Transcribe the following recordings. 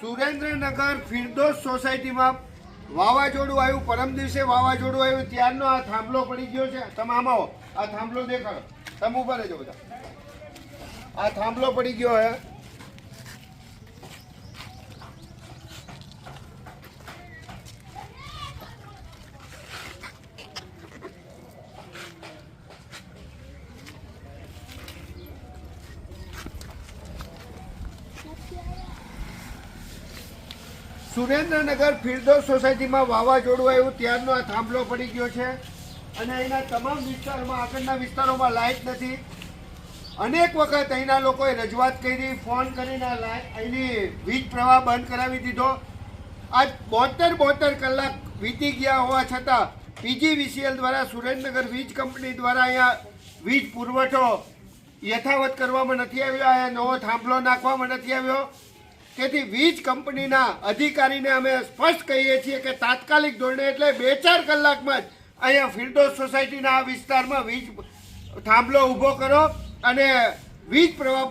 સુરેન્દ્રનગર ફિરદોસ સોસાયટીમાં વાવાઝોડું આવ્યું. પરમ દિવસે વાવાઝોડું આવ્યું. ત્યારનો આ થાંભલો પડી ગયો છે. તમે આમાં આવો. આ થાંભલો દેખાડો. તમે ઊભા રહેજો બધા. આ થાંભલો પડી ગયો હે. સુરેન્દ્રનગર ફિરદોસ સોસાયટીમાં વાવાઝોડું આવ્યું, ત્યારનો આ થાંભલો પડી ગયો છે. અને અહીંના તમામ વિસ્તારોમાં, આગળના વિસ્તારોમાં લાઇટ નથી. અનેક વખત અહીંના લોકોએ રજૂઆત કરી, ફોન કરીને લાઇટ અહીંની વીજ પ્રવાહ બંધ કરાવી દીધો. આજ બોતેર બોતેર કલાક વીતી ગયા હોવા છતાં પીજીવીસીએલ દ્વારા સુરેન્દ્રનગર વીજ કંપની દ્વારા અહીંયા વીજ પુરવઠો યથાવત કરવામાં નથી આવ્યો અહીંયા નવો થાંભલો નાખવામાં નથી આવ્યો. તેથી વીજ કંપનીના અધિકારીને અમે સ્પષ્ટ કહીએ છીએ કે તાત્કાલિક ધોરણે એટલે બે ચાર કલાકમાં જ અહીંયા ફિલ્ડોસ સોસાયટીના આ વિસ્તારમાં વીજ થાંભલો ઊભો કરો અને વીજ પ્રવાહ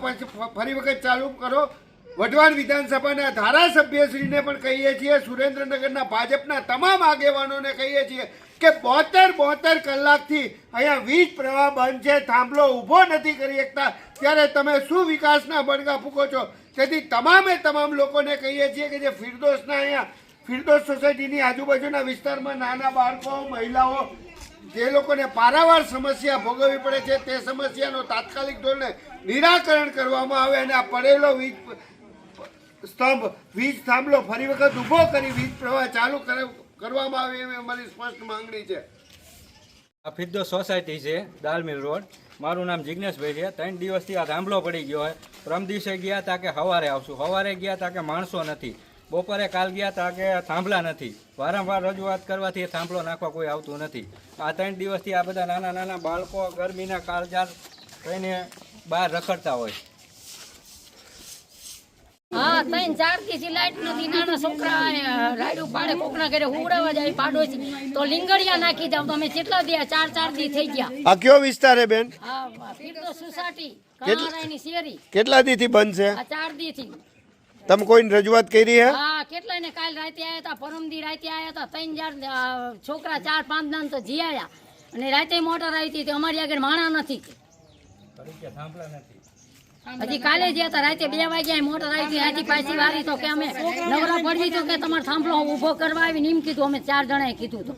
ફરી વખત ચાલુ કરો. વઢવાણ વિધાનસભાના ધારાસભ્યશ્રીને પણ કહીએ છીએ, સુરેન્દ્રનગરના ભાજપના તમામ આગેવાનોને કહીએ છીએ કે બોતેર બોતેર કલાકથી અહીંયા વીજ પ્રવાહ બંધ છે, થાંભલો ઊભો નથી કરી શકતા. ત્યારે તમે શું વિકાસના બણગા ફૂકો છો? તેથી તમામે તમામ લોકોને કહીએ છીએ કે જે ફિરદોસના અહીંયા, ફિરદોસ સોસાયટીની આજુબાજુના વિસ્તારમાં નાના બાળકો, મહિલાઓ, જે લોકોને પારાવાર સમસ્યા ભોગવવી પડે છે, તે સમસ્યાનો તાત્કાલિક ધોરણે નિરાકરણ કરવામાં આવે અને આ પડેલો વીજ સ્તંભ, વીજ થાંભલો ફરી વખત ઊભો કરી વીજ પ્રવાહ ચાલુ કરવામાં આવે એવી અમારી સ્પષ્ટ માંગણી છે. આ ફિરદો સોસાયટી છે, દાલમિલ રોડ. મારું નામ જિજ્ઞેશભાઈ છે. ત્રણ દિવસથી આ થાંભલો પડી ગયો હોય પ્રમ દિવસે ગયા તા કે સવારે આવશું. સવારે ગયા તા કે માણસો નથી. બપોરે કાલ ગયા તા કે થાંભલા નથી. વારંવાર રજૂઆત કરવાથી થાંભલો નાખવા કોઈ આવતું નથી. આ ત્રણ દિવસથી આ બધા નાના નાના બાળકો ગરમીના કાળજાર થઈને બહાર રખડતા હોય. ત્રણ ચારથી લાઈટ નથી નાના છોકરા રાયડું પાડે કોકના ઘરે ઉડાવવા જાય પાડોશી. તો લીંગડિયા નાખી જાવ તમે કેટલા દિયા ચાર ચાર દી થઈ ગયા. આ કયો વિસ્તાર હે બેન? સોસાયટી કેટલ- કેટલા દીથી બંધ છે આ ચાર દી થી તમે કોઈને રજૂઆત કરી હે? હા કેટલા ને કાલ રાતે આયા હતા પરમદી રાતે આયા હતા ત્રણ ચાર છોકરા ચાર પાંચ દાન તો જી આયા અને રાતે મોટર આવી હતી અમારી આગળ માણા નથી નથી. હજી કાલે જ્યાં હતા, રાતે બે વાગ્યા મોટર આવી હતી પાછી વાળી તો કે અમે નવરા પડવી તો કે તમારે થાંભલો ઊભો કરવા આવી નીમ કીધું, અમે ચાર જણાએ કીધું તો